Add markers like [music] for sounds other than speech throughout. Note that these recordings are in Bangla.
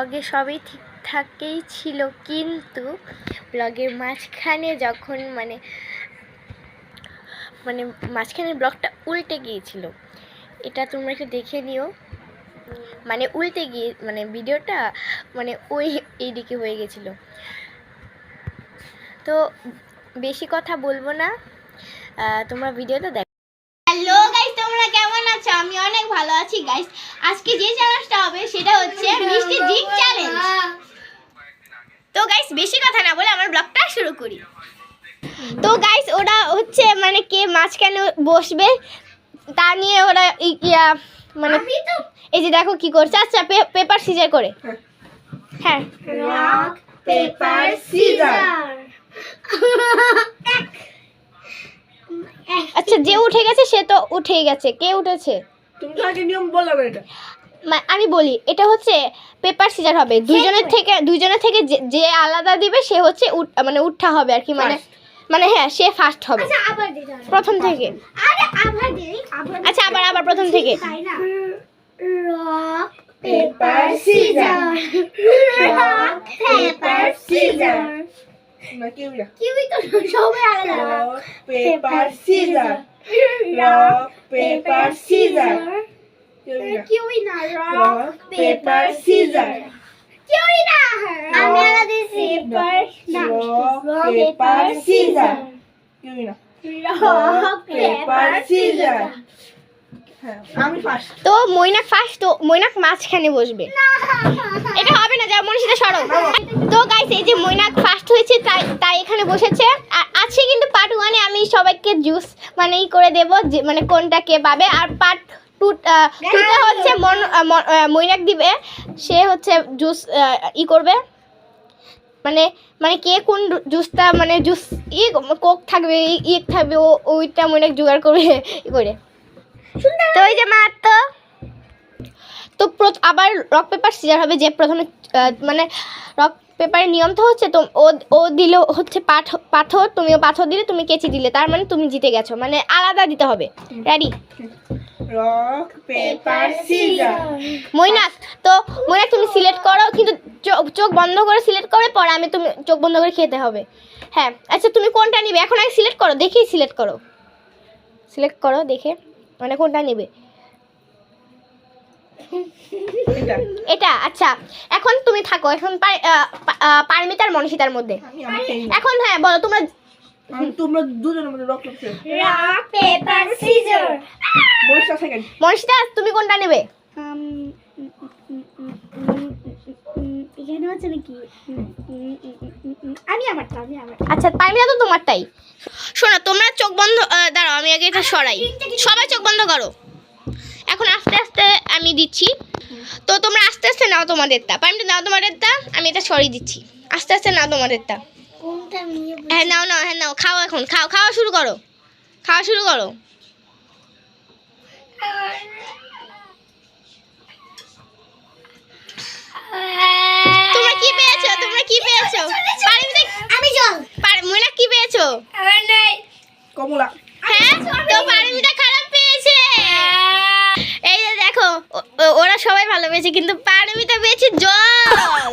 ব্লগে সবই ঠিকঠাকই ছিল, কিন্তু ব্লগের মাঝখানে যখন মানে মানে মাঝখানে ব্লগটা উল্টে গিয়েছিল, এটা তোমরা একটু দেখে নিও। মানে উল্টে গিয়ে মানে ভিডিওটা মানে ওই এইদিকে হয়ে গেছিল। তো বেশি কথা বলব না। তোমরা ভিডিওটা দেখো হ্যালো গাইস তোমরা কেমন আছো আমি অনেক ভালো আছি গাইস আজকে যে চ্যালেঞ্জটা হবে সেটা হচ্ছে মিষ্টি জিগ চ্যালেঞ্জ তো গাইস বেশি কথা না বলে আমার ব্লগটা শুরু করি। তো গাইস ওরা হচ্ছে মানে কে মাঝখানে বসবে তা নিয়ে ওরা ইয়া মানে এই যে দেখো কি করছে। আচ্ছা পেপার সিজার করে। হ্যাঁ। রক পেপার সিজার আচ্ছা যে উঠে গেছে সে তো উঠেই গেছে। কে উঠেছে? তুমি তো আগে নিয়ম বললাম এটা। আমি বলি এটা হচ্ছে পেপার সিজার হবে। দুজনের থেকে দুজনের থেকে যে- যে আলাদা দিবে সে হচ্ছে উঠ- মানে উঠা হবে আর কি মানে মানে হ্যাঁ সে ফার্স্ট হবে। আবার প্রথম থেকে। আচ্ছা আবার আবার প্রথম থেকে। Rock paper scissor rock paper scissor. না কেউ না কিউই তো সবাই আলাদা আলাদা paper scissor rock paper scissor কেউ না কিউই না রক রক পেপার সিজার কিউই না আমি আলাদা দিছি পেপার না রক পেপার সিজার কেউ না রক পেপার সিজার হ্যাঁ আমি ফার্স্ট তো মৈনাক ফার্স্ট তো মৈনাক মাঝখানে বসবে। এটা হবে না যা মনীষিতা সরো। তো গাইস এই যে মৈনাক ফার্স্ট হয়েছে তাই তাই এখানে বসেছে। আর আছে কিন্তু পার্ট ওয়ানে আমি সবাইকে জুস মানে ই করে দেবো যে মানে কোনটা কে পাবে। আর পার্ট টু হচ্ছে মন মৈনাক দিবে। সে হচ্ছে জুস ই করবে। মানে মানে কে কোন জুসটা মানে জুস ই কোক থাকবে ই- ই থাকবে ও ওইটা মৈনাক জোগাড় করবে ই করে। তো ওই যে মার তো। তো আবার রক পেপার সিজার হবে যে প্রথমে মানে রক পেপারের নিয়ম তো হচ্ছে তো ও ও দিল হচ্ছে পাথ পাথর তুমিও পাথর দিলে তুমি কেচি দিলে তার মানে তুমি জিতে গেছো মানে আলাদা দিতে হবে। Ready rock paper scissor Mainak তো মৈনাক তুমি সিলেক্ট করো কিন্তু চোখ চোখ বন্ধ করে সিলেক্ট করে পরে আমি তুমি চোখ বন্ধ করে খেতে হবে। হ্যাঁ আচ্ছা তুমি কোনটা নিবে? এখন আগে সিলেক্ট করো দেখেই সিলেক্ট করো। সিলেক্ট করো দেখে। মানে কোনটা নেবে? এটা আচ্ছা। এখন তুমি থাকো এখন আহ, পারমিতার মনীষিতার মধ্যে। এখন হ্যাঁ বলো তোমরা তোমরা দুজনের মধ্যে রক পেপার সিজার মনীষিতা তুমি কোনটা নেবে? এখানে হচ্ছে নাকি? আমি আমারটা আমি আমার আচ্ছা পারমিতা তো তোমারটাই। শোনো তোমরা চোখ বন্ধ দাঁড়াও আমি আগে এটা সরাই। সবাই চোখ বন্ধ করো। এখন আস্তে আস্তে আমি দিচ্ছি। তো তোমরা আস্তে আস্তে নাও তোমাদেরটা। পারমিতা নাও তোমাদেরটা। আমি এটা সরিয়ে দিচ্ছি। আস্তে আস্তে নাও তোমাদেরটা। হ্যাঁ নাও নাও হ্যাঁ নাও খাও এখন খাও খাওয়া শুরু করো। খাওয়া শুরু করো। তোমরা কি পেয়েছ? তোমরা কি পেয়েছ? আমি জল। পার- ময়না কি পেয়েছ? আমার নাই। কমলা। হ্যাঁ তো পারমিতা খারাপ পেয়েছে। এই যে দেখো ওরা সবাই ভালো পেয়েছে কিন্তু পারমিতা পেয়েছে জল।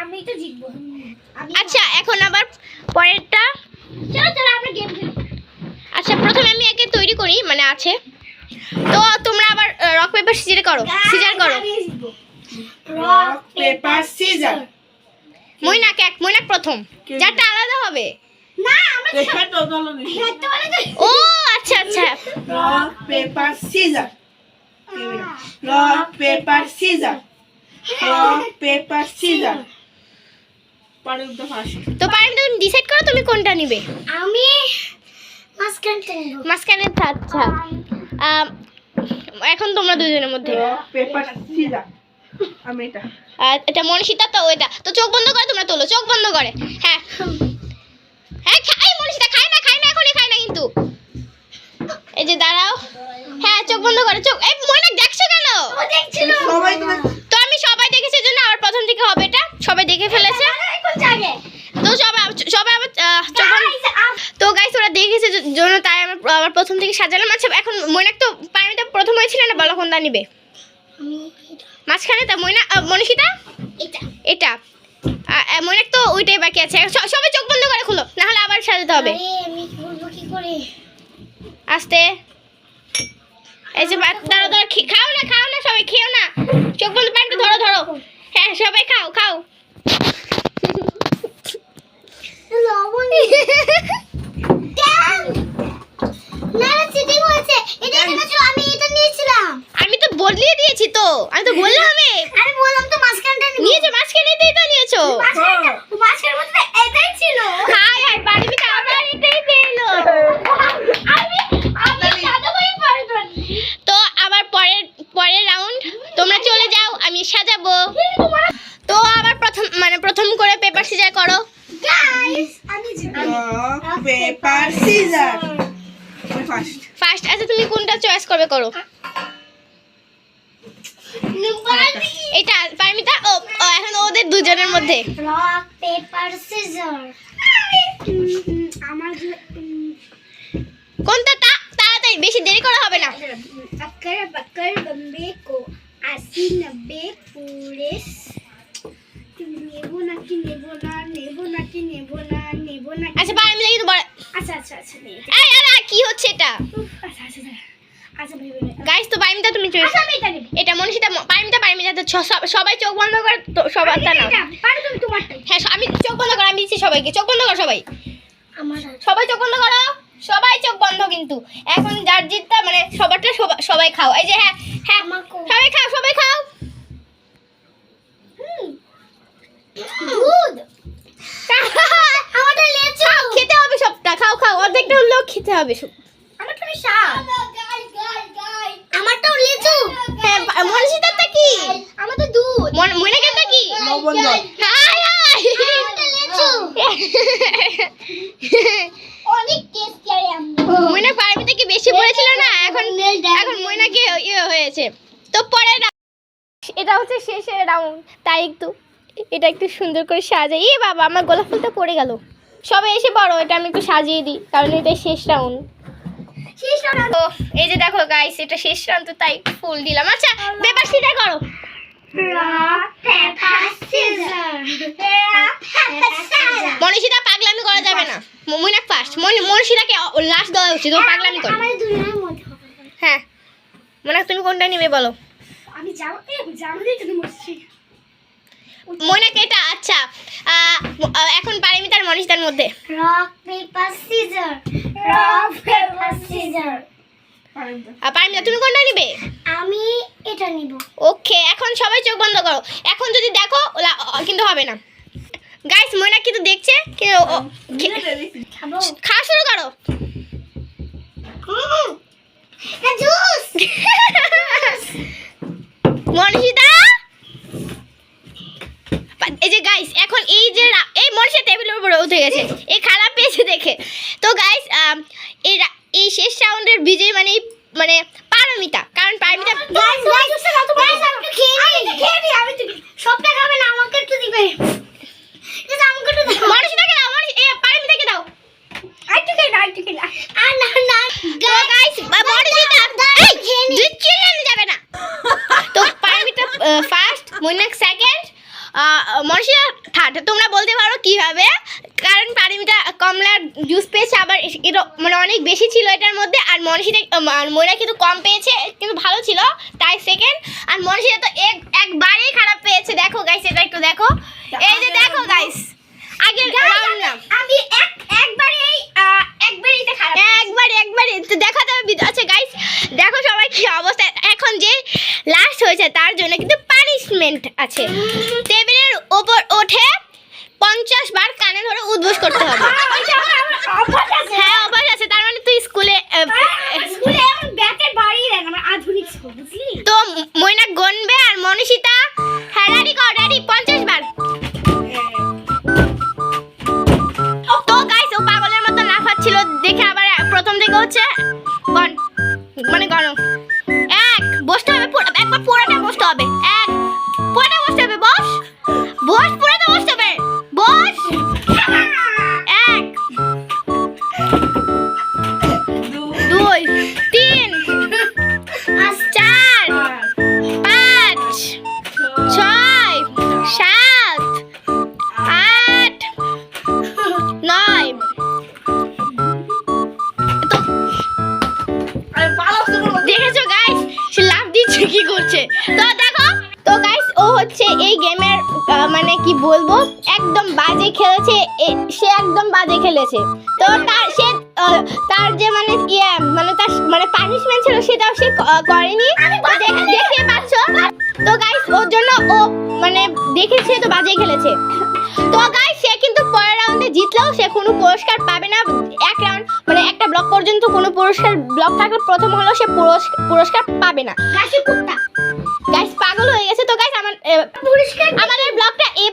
আমি তো জিতবো। আচ্ছা এখন আবার পরেরটা। চলো চলো আমরা গেম খেলি। আচ্ছা প্রথমে আমি একে তৈরি করি মানে আছে। তো তোমরা আবার রক পেপার সিজার করো সিজার করো। রক পেপার সিজার এক মৈনাক প্রথম। যারটা আলাদা হবে? না আমরা ও আচ্ছা আচ্ছা। Rock paper scissor rock paper scissor rock paper scissor তো তুমি ডিসাইড করো তুমি কোনটা নিবে। আমি নিবো। আচ্ছা। এখন তোমরা দুজনের মধ্যে। পেপার সিজার আমি এটা। আর এটা মনীষিতা তো ওইটা তো চোখ বন্ধ করে তোমরা তোলো চোখ বন্ধ করে। হ্যাঁ। হ্যাঁ খাই মনীষিতা খাই না খাই না এখনই খাই না কিন্তু। এই যে দাঁড়াও। হ্যাঁ চোখ বন্ধ করে চোখ এই মনে দেখছ কেন? ও দেখছিল। সবাই তো আমি সবাই দেখেছি জন্য আবার প্রথম থেকে হবে এটা। সবাই দেখে ফেলেছে। তো সবাই সবাই আবার চোখ তো গাইস ওরা দেখেছে জন্য তাই আমার আবার প্রথম থেকে সাজালাম। আচ্ছা এখন মনে তো পারমিতা প্রথম হয়েছিল না বলো কোনটা নিবে? মাঝখানে তা ময়না মনীষিতা এটা। এটা। ময়নাক তো ওইটাই বাকি আছে। সবাই চোখ বন্ধ করে খুলো না হলে আবার সাজাতে হবে। আস্তে। এই যে বা- দাঁড়াও দাঁড়াও খে- খাও না খাও না সবাই খেও না। চোখ বন্ধ প্যান্টটা ধরো ধরো। হ্যাঁ সবাই খাও খাও লবণ না না চিটিং হয়েছে এটা দেখেছ আমি এটা নিয়েছিলাম আমি তো বদলিয়ে দিয়েছি আমি। তো আমি বললাম তো মাঝখানটা নিয়েছো মাঝখানে তো নিয়েছো। মাঝখানের মধ্যে এটাই ছিল। হাই হাই পারবি তো আবার এটাই পেল। [laughs] আমি আমি সাজাবই পারব তো আবার পরের পরের রাউন্ড তোমরা চলে যাও আমি সাজাবো। তো আবার প্রথম মানে প্রথম করে পেপার সিজার করো। গাইস আমি পেপার সিজার ফার্স্ট ফার্স্ট আচ্ছা তুমি কোনটা চয়েস করবে করো? এটা পারমিতা ও এখন ওদের দুজনের মধ্যে। রক পেপার সিজার আমার কোনটা তাড়াতাড়ি বেশি দেরি করা হবে না। কো আশি নেব নেব না নেব নেব না নেব না আচ্ছা কিন্তু আচ্ছা আচ্ছা আচ্ছা কি হচ্ছে এটা? গাইস তো পারমিতা তুমি চয়েস আচ্ছা এটা মনীষিতা তো সবাই চোখ বন্ধ করে তো সবার তা না। হ্যাঁ আমি চোখ বন্ধ করো আমি দিচ্ছি সবাইকে। চোখ বন্ধ করো সবাই। সবাই চোখ বন্ধ করো। সবাই চোখ বন্ধ কিন্তু। এখন যার জিতটা মানে সবারটা সবা- সবাই খাও। এই যে হ্যাঁ হ্যাঁ সবাই খাও সবাই খাও। দুধ। [laughs] লেচু। খেতে হবে সবটা। খাও খাও অর্ধেকটা হলেও খেতে হবে আমারটা শাক। লেচু হ্যাঁ কি? আমার তো দুধ মন- মনিকারটা কি? লবণ জল হাই হাই আমারটা অনেক টেস্টি আর ময়না পারমিতা কি বেশি পড়েছিল না? এখন এখন ইয়ে হয়েছে। তো পরে এটা হচ্ছে শেষের রাউন্ড তাই একটু এটা একটু সুন্দর করে সাজাই। এ বাবা আমার গোলাপ ফুলটা পড়ে গেল। সবাই এসে বড় এটা আমি একটু সাজিয়ে দিই কারণ এটা শেষ রাউন্ড তো এই যে দেখো গাইস এটা শেষ রাউন্ড তো তাই ফুল দিলাম। আচ্ছা পেপার সিটা করো। মনীষিতা পাগলামি করা যাবে না। মমিনা ফার্স্ট মনীষিতাকে লাস্ট দেওয়া উচিত ও পাগলামি করো। হ্যাঁ। মনে তুমি কোনটা নেবে বলো? আমি জামা জামা দিয়ে ময়নাকে এটা? আচ্ছা। এখন পারিমিতার মনীষিতার মধ্যে। Rock paper scissor rock paper scissor Parimita তুমি কোনটা নিবে? আমি এটা নিব। ওকে এখন সবাই চোখ বন্ধ করো। এখন যদি দেখো কিন্তু হবে না। গাইস ময়না কিন্তু দেখছে খাওয়া শুরু করো। [laughs] মনীষিতা এই যে গাইস এখন এই যে এই মনীষা টেবিলের উপরে উঠে গেছে। এই খারাপ পেয়েছে দেখে। তো গাইস এই এই শেষ রাউন্ডের বিজয় মানে মানে পারমিতা। কারণ পারমিতা সবটা খাবে না আমাকে একটু দিবে। এটা আমাকে মনীষ থার্ড তোমরা বলতে পারো কীভাবে? কারণ পারমিতা কমলার জুস পেয়েছে আবার এটা মানে অনেক বেশি ছিল এটার মধ্যে আর মনীষিতা ময়রা কিন্তু কম পেয়েছে কিন্তু ভালো ছিল তাই সেকেন্ড আর মনীষিতা তো এক একবারেই খারাপ পেয়েছে দেখো গাইস এটা একটু দেখো। এই যে দেখো গাইস আগের রাউন্ড না। আমি এক একবারেই একবারেই খারাপ একবার একবার তো দেখা যাবে আচ্ছা গাইস দেখো সবাই কি অবস্থা। এখন যে লাস্ট হয়েছে তার জন্য কিন্তু পানিশমেন্ট আছে। করছে করছে? তো দেখো তো গাইস ও হচ্ছে এই গেমের মানে কি বলব একদম বাজে খেলেছে সে একদম বাজে খেলেছে। তো তার সে তার যে মানে ইয়ে মানে তার মানে পানিশমেন্ট ছিল সেটাও সে করেনি। দেখে পাচ্ছ? তো গাইস ওর জন্য ও মানে দেখেছে তো বাজে খেলেছে। তো গাইস সে কিন্তু পরের রাউন্ডে জিতলেও সে কোনো পুরস্কার পাবে না। এক রাউন্ড মানে একটা ব্লক পর্যন্ত কোনো পুরস্কার ব্লক থাকলে প্রথম হলো সে পুরস্কার পাবে না। গাইস পাগল হয়ে গেছে তো গাইস আমার পুরস্কার আমাদের ব্লগটা এ